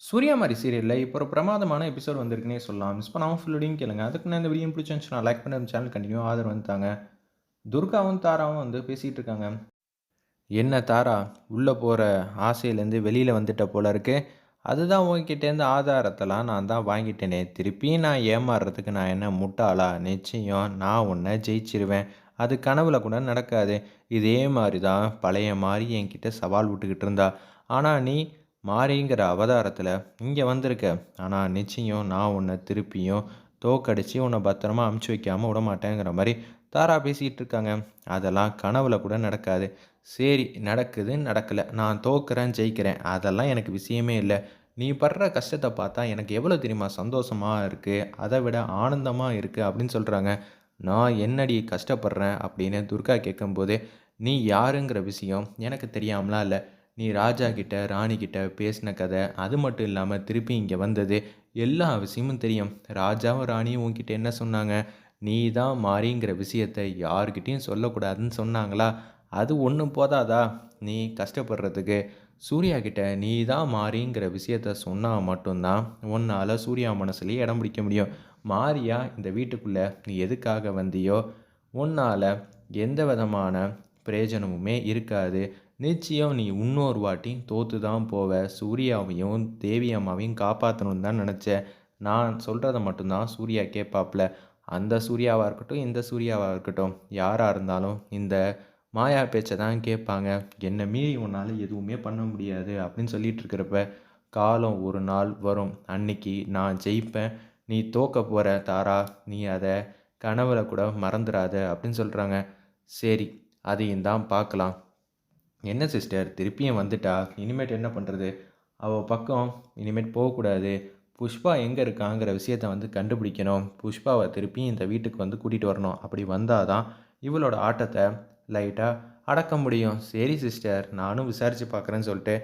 சூர்யா மாதிரி சீரியலில் இப்போ ஒரு பிரமாதமான எபிசோட் வந்திருக்குன்னே சொல்லலாம். மிஸ் பண்ணாமல் ஃபுல்லோடையும் கேளுங்க. அதுக்கு நான் இந்த வீடியோ பிடிச்சிருந்துச்சுன்னா லைக் பண்ணி சேனல் கண்டினியூ ஆதரவு வந்துட்டாங்க துர்காவும் தாராவும் வந்து பேசிகிட்டு இருக்காங்க. என்ன தாரா உள்ளே போகிற ஆசையிலேருந்து வெளியில் வந்துட்ட போல இருக்கு. அதுதான் உங்ககிட்டேருந்து ஆதாரத்தெல்லாம் நான் தான் வாங்கிட்டேனே. திருப்பி நான் ஏமாறுறதுக்கு நான் என்ன முட்டாளா? நிச்சயம் நான் உன்னை ஜெயிச்சிருவேன். அது கனவுல கூட நடக்காது. இதே மாதிரி தான் பழைய மாதிரி என்கிட்ட சவால் விட்டுக்கிட்டு இருந்தா. ஆனால் நீ மாறிங்கிற அவதாரத்தில் இங்கே வந்திருக்க. ஆனால் நிச்சயம் நான் உன்னை திருப்பியும் தோக்கடிச்சு உன்னை பத்திரமா அமுச்சு வைக்காமல் விட மாட்டேங்கிற மாதிரி தாரா பேசிகிட்டு இருக்காங்க அதெல்லாம் கனவுல கூட நடக்காது. சரி நடக்குது நடக்கலை. நான் தோக்குறேன் ஜெயிக்கிறேன். அதெல்லாம் எனக்கு விஷயமே இல்லை. நீ படுற கஷ்டத்தை பார்த்தா எனக்கு எவ்வளோ தெரியுமா? சந்தோஷமாக இருக்குது அதை விட ஆனந்தமாக இருக்குது அப்படின்னு சொல்கிறாங்க நான் என்னடி கஷ்டப்படுறேன்? அப்படின்னு துர்கா கேட்கும்போது நீ யாருங்கிற விஷயம் எனக்கு தெரியாமலாம் இல்லை. நீ ராஜா கிட்ட ராணி கிட்ட பேசின கதை அது மட்டும் இல்லாமல் திருப்பி இங்கே வந்தது எல்லா விஷயமும் தெரியும். ராஜாவும் ராணியும் உன்கிட்ட என்ன சொன்னாங்க? நீ தான் மாறிங்கிற விஷயத்தை யார்கிட்டையும் சொல்லக்கூடாதுன்னு சொன்னாங்களா? அது ஒன்றும் போதாதா? நீ கஷ்டப்படுறதுக்கு சூர்யா கிட்ட நீ தான் மாறிங்கிற விஷயத்த சொன்னால் மட்டும்தான் உன்னால் சூர்யா மனசுலேயே இடம் பிடிக்க முடியும். மாறியா இந்த வீட்டுக்குள்ளே நீ எதுக்காக வந்தியோ உன்னால் எந்த விதமான பிரயோஜனமுமே இருக்காது. நிச்சயம் நீ இன்னொரு வாட்டி தோற்று தான் போவ. சூர்யாவையும் தேவி அம்மாவையும் காப்பாற்றணும்னு தான் நினச்சேன் நான் சொல்கிறத மட்டும்தான் சூர்யா கேட்பாப்புல அந்த சூர்யாவாக இருக்கட்டும் இந்த சூர்யாவாக இருக்கட்டும். யாராக இருந்தாலும் இந்த மாயா பேச்சை தான் கேட்பாங்க. என்னை மீறி உன்னால் எதுவுமே பண்ண முடியாது அப்படின்னு சொல்லிட்டு இருக்கிறப்ப காலம் ஒரு நாள் வரும். அன்னைக்கு நான் ஜெயிப்பேன். நீ தோக்க போகிற தாரா. நீ அதை கனவுல கூட மறந்துடாத அப்படின்னு சொல்கிறாங்க சரி அதையும் தான் பார்க்கலாம். என்ன சிஸ்டர் திருப்பியும் வந்துட்டா? இனிமேட் என்ன பண்ணுறது அவள் பக்கம் இனிமேட் போகக்கூடாது. புஷ்பா எங்கே இருக்காங்கிற விஷயத்த வந்து கண்டுபிடிக்கணும். புஷ்பாவை திருப்பியும் இந்த வீட்டுக்கு வந்து கூட்டிகிட்டு வரணும். அப்படி வந்தால் தான் இவளோட ஆட்டத்தை லைட்டாக அடக்க முடியும். சரி சிஸ்டர் நானும் விசாரித்து பார்க்குறேன்னு சொல்லிட்டு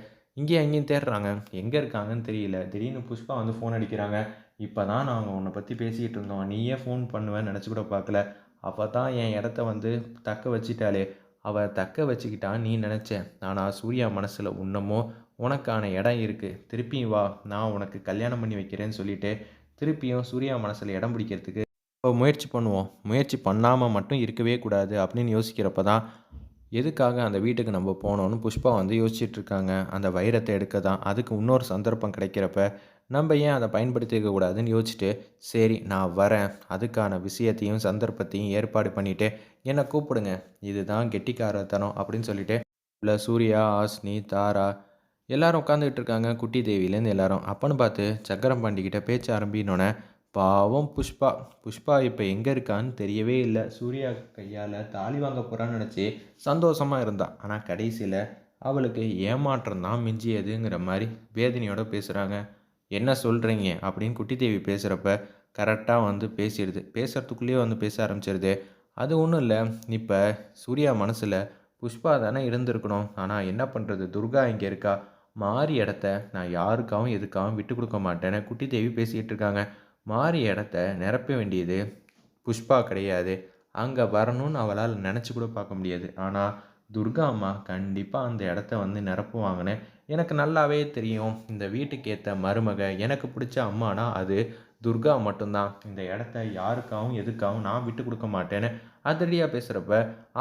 இங்கேயும் அங்கேயும் தேடுறாங்க. எங்கே இருக்காங்கன்னு தெரியல. திடீர்னு புஷ்பா வந்து ஃபோன் அடிக்கிறாங்க. இப்போ தான் நாங்கள் உன்னை பற்றி பேசிகிட்டு இருந்தோம். நீயே ஃபோன் பண்ணுவேன்னு நினச்சி கூட பார்க்கல. அப்போ தான் என் இடத்த வந்து தக்க வச்சிட்டாலே அவள் தக்க வச்சுக்கிட்டான்னு நீ நினச்ச. ஆனால் சூர்யா மனசில் உன்னமோ உனக்கான இடம் இருக்குது திருப்பியும் வா நான் உனக்கு கல்யாணம் பண்ணி வைக்கிறேன்னு சொல்லிட்டு திருப்பியும் சூர்யா மனசில் இடம் பிடிக்கிறதுக்கு இப்போ முயற்சி பண்ணுவோம். முயற்சி பண்ணாமல் மட்டும் இருக்கவே கூடாது அப்படின்னு யோசிக்கிறப்ப தான் எதுக்காக அந்த வீட்டுக்கு நம்ம போனோன்னு புஷ்பா வந்து யோசிச்சுட்டு இருக்காங்க அந்த வைரத்தை எடுக்க தான் அதுக்கு இன்னொரு சந்தர்ப்பம் கிடைக்கிறப்ப நம்ம ஏன் அதை பயன்படுத்திக்க கூடாதுன்னு யோசிச்சுட்டு சரி நான் வரேன். அதுக்கான விஷயத்தையும் சந்தர்ப்பத்தையும் ஏற்பாடு பண்ணிவிட்டு என்னை கூப்பிடுங்க. இதுதான் கெட்டிக்காரத்தனம் அப்படின்னு சொல்லிட்டு இல்லை சூர்யா ஆஸ்னி தாரா எல்லாரும் உட்காந்துக்கிட்டு இருக்காங்க குட்டி தேவியிலேருந்து எல்லாரும். அப்பன்னு பார்த்து சக்கரம் பாண்டிக்கிட்ட பேச்ச ஆரம்பினோடனே பாவம் புஷ்பா. புஷ்பா இப்போ எங்கே இருக்கான்னு தெரியவே இல்லை. சூர்யா கையால் தாலி வாங்க போகிறான்னு நினச்சி சந்தோஷமாக இருந்தாள் ஆனால் கடைசியில் அவளுக்கு ஏமாற்றம் தான் மிஞ்சியதுங்கிற மாதிரி வேதனையோட பேசுகிறாங்க என்ன சொல்கிறீங்க அப்படின்னு குட்டி தேவி பேசுகிறப்ப கரெக்டாக வந்து பேசிடுது. பேசுகிறதுக்குள்ளேயே வந்து பேச ஆரம்பிச்சிருது. அது ஒன்றும் இல்லை. இப்போ சூர்யா மனசில் புஷ்பா தானே இருந்திருக்கணும். ஆனால் என்ன பண்ணுறது துர்கா இங்கே இருக்கா? மாறி இடத்த நான் யாருக்காகவும் எதுக்காகவும் விட்டு கொடுக்க மாட்டேன்னு குட்டி தேவி பேசிகிட்டு இருக்காங்க. மாறி இடத்த நிரப்ப வேண்டியது புஷ்பா கிடையாது. அங்கே வரணும்னு அவளால் நினச்சி கூட பார்க்க முடியாது. ஆனால் துர்கா அம்மா கண்டிப்பாக அந்த இடத்த வந்து நிரப்புவாங்கன்னு எனக்கு நல்லாவே தெரியும். இந்த வீட்டுக்கு ஏற்ற மருமக எனக்கு பிடிச்ச அம்மானா அது துர்கா மட்டும்தான். இந்த இடத்த யாருக்காகவும் எதுக்காகவும் நான் விட்டு கொடுக்க மாட்டேன்னு அதிரடியாக பேசுகிறப்ப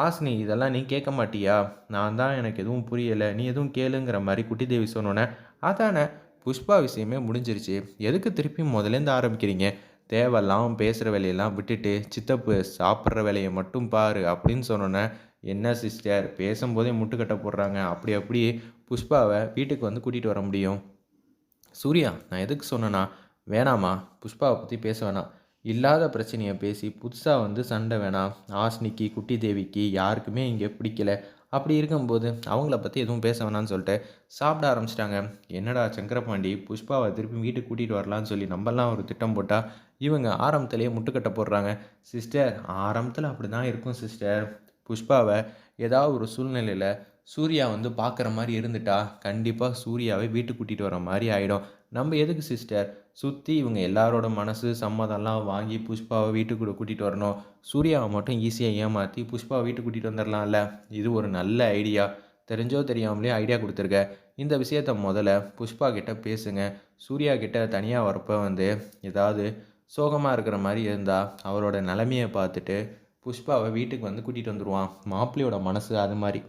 ஆஸ்னி இதெல்லாம் நீ கேட்க மாட்டியா? நான் தான் எனக்கு எதுவும் புரியலை. நீ எதுவும் கேளுங்கிற மாதிரி குட்டி தேவி சொன்னோன்னே அதானே புஷ்பா விஷயமே முடிஞ்சிருச்சு. எதுக்கு திருப்பி முதலேருந்து ஆரம்பிக்கிறீங்க? தேவையெல்லாம் பேசுகிற வேலையெல்லாம் விட்டுட்டு சித்தப்பு சாப்பிட்ற வேலையை மட்டும் பாரு அப்படின்னு சொன்னோன்னே என்ன சிஸ்டர் பேசும்போதே முட்டுக்கட்டை போடுறாங்க. அப்படி அப்படி புஷ்பாவை வீட்டுக்கு வந்து கூட்டிகிட்டு வர முடியும். சூர்யா நான் எதுக்கு சொன்னேன்னா வேணாமா புஷ்பாவை பற்றி பேச வேணாம். இல்லாத பிரச்சனையை பேசி புதுசாக வந்து சண்டை வேணாம். ஆஸ்னிக்கு குட்டி தேவிக்கு யாருக்குமே இங்கே பிடிக்கல. அப்படி இருக்கும்போது அவங்கள பற்றி எதுவும் பேச வேணாம்னு சொல்லிட்டு சாப்பிட ஆரம்பிச்சிட்டாங்க. என்னடா சங்கரபாண்டி புஷ்பாவை திருப்பி வீட்டுக்கு கூட்டிகிட்டு வரலான்னு சொல்லி நம்மலாம் ஒரு திட்டம் போட்டால் இவங்க ஆரம்பத்திலேயே முட்டுக்கட்டை போடுறாங்க. சிஸ்டர் ஆரம்பத்தில் அப்படி தான் இருக்கும் சிஸ்டர். புஷ்பாவை ஏதாவது ஒரு சூழ்நிலையில் சூர்யா வந்து பார்க்குற மாதிரி இருந்துட்டா கண்டிப்பாக சூர்யாவை வீட்டுக்கு கூட்டிகிட்டு வர மாதிரி ஆகிடும் நம்ம எதுக்கு சிஸ்டர் சுற்றி இவங்க எல்லாரோட மனசு சம்மதம்லாம் வாங்கி புஷ்பாவை வீட்டுக்கு கூட்டிகிட்டு வரணும். சூர்யாவை மட்டும் ஈஸியாக ஏமாற்றி புஷ்பாவை வீட்டுக்கு கூட்டிகிட்டு வந்துடலாம்ல? இது ஒரு நல்ல ஐடியா தெரிஞ்சோ தெரியாமலே ஐடியா கொடுத்துருக்க. இந்த விஷயத்த முதல்ல புஷ்பா கிட்ட பேசுங்க. சூர்யா கிட்ட தனியாக வரப்போ வந்து ஏதாவது சோகமாக இருக்கிற மாதிரி இருந்தால் அவரோட நிலமையை பார்த்துட்டு புஷ்பாவை வீட்டுக்கு வந்து கூட்டிகிட்டு வந்துடுவான் மாப்பிள்ளையோட மனசு அது மாதிரி.